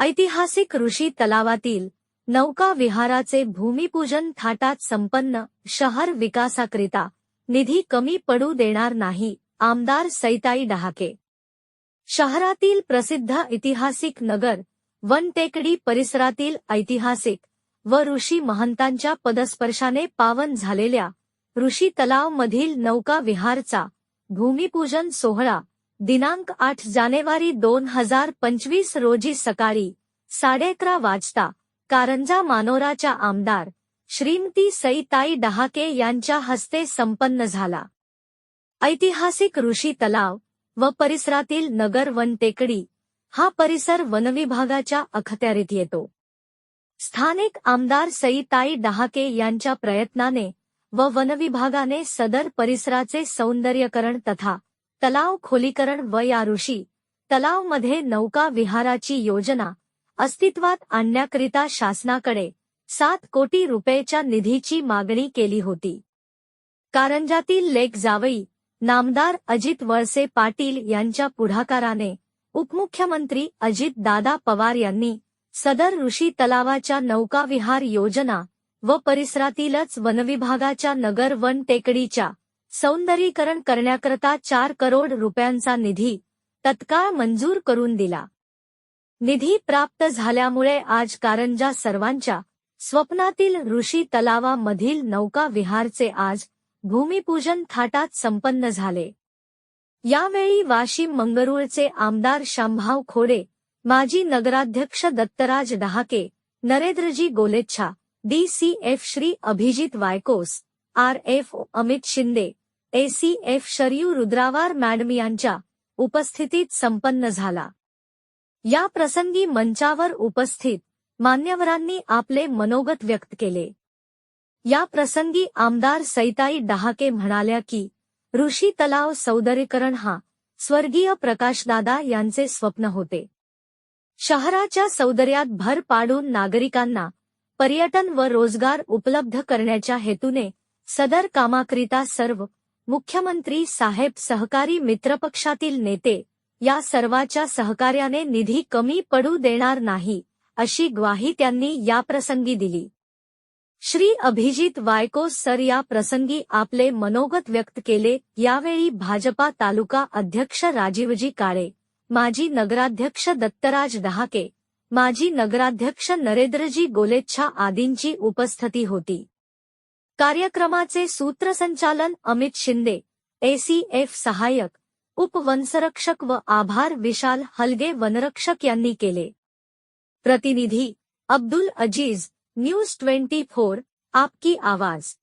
ऐतिहासिक ऋषी तलावातील नौका विहाराचे भूमिपूजन थाटात संपन्न शहर विकासाकरिता निधी कमी पडू देणार नाही आमदार सैताई डहाके. शहरातील प्रसिद्ध ऐतिहासिक नगर वनटेकडी परिसरातील ऐतिहासिक व ऋषी महंतांच्या पदस्पर्शाने पावन झालेल्या ऋषी तलावमधील नौका विहारचा भूमिपूजन सोहळा दिनांक आठ जानेवारी दोन हजार पंचवीस रोजी सकाळी साडे अकरा वाजता कारंजा मानोराच्या आमदार श्रीमती सईताई डहाके यांच्या हस्ते संपन्न झाला. ऐतिहासिक ऋषी तलाव व परिसरातील नगर वन टेकडी हा परिसर वनविभागाच्या अखत्यारीत येतो. स्थानिक आमदार सईताई डहाके यांच्या प्रयत्नाने व वनविभागाने सदर परिसराचे सौंदर्यकरण तथा तलाव खोलीकरण व या ऋषी तलावमध्ये नौका विहाराची योजना अस्तित्वात आणण्याकरिता शासनाकडे सात कोटी रुपयेच्या निधीची मागणी केली होती. कारंजातील लेक जावई नामदार अजित वळसे पाटील यांच्या पुढाकाराने उपमुख्यमंत्री अजित दादा पवार यांनी सदर ऋषी तलावाच्या नौकाविहार योजना व परिसरातीलच वनविभागाच्या नगर वन टेकडीच्या सौंदर्यीकरण करण्याकरता चार करोड रुपयांचा निधी तत्काळ मंजूर करून दिला. निधी प्राप्त झाल्यामुळे आज कारंजा सर्वांच्या स्वप्नातील ऋषी तलावामधील नौका विहारचे आज भूमिपूजन थाटात संपन्न झाले. यावेळी वाशिम मंगरुळचे आमदार शांभाव खोडे माजी नगराध्यक्ष Dattaraj Dahake Narendraji Golechha DCF Shri Abhijit Vaykos R F Amit Shinde ACF Sharayu Rudrawar madam यांच्या उपस्थितीत संपन्न झाला. या प्रसंगी मंचावर उपस्थित मान्यवरांनी आपले मनोगत व्यक्त केले. या प्रसंगी आमदार सैताई डहाके म्हणाल्या की ऋषी तलाव सौंदर्यकरण हा स्वर्गीय प्रकाशदादा यांचे स्वप्न होते. शहराच्या सौंदर्यात भर पाडून नागरिकांना पर्यटन व रोजगार उपलब्ध करण्याच्या हेतूने सदर कामाकरिता सर्व मुख्यमंत्री साहेब सहकारी मित्रपक्षातील नेते या सर्वाच्या सहकार्याने निधी कमी पडू देणार नाही अशी ग्वाही त्यांनी याप्रसंगी दिली. श्री अभिजित वायको सर या प्रसंगी आपले मनोगत व्यक्त केले. यावेळी भाजपा तालुका अध्यक्ष राजीवजी काळे माजी नगराध्यक्ष दत्तराज डहाके माजी नगराध्यक्ष नरेंद्रजी गोलेच्छा आदींची उपस्थिती होती. कार्यक्रमाचे सूत्रसंचालन अमित शिंदे एसीएफ सहाय्यक, उपवनसंरक्षक व आभार विशाल हलगे वनरक्षक यांनी केले. प्रतिनिधी Abdul Aziz, news twenty four, आपकी आवाज़.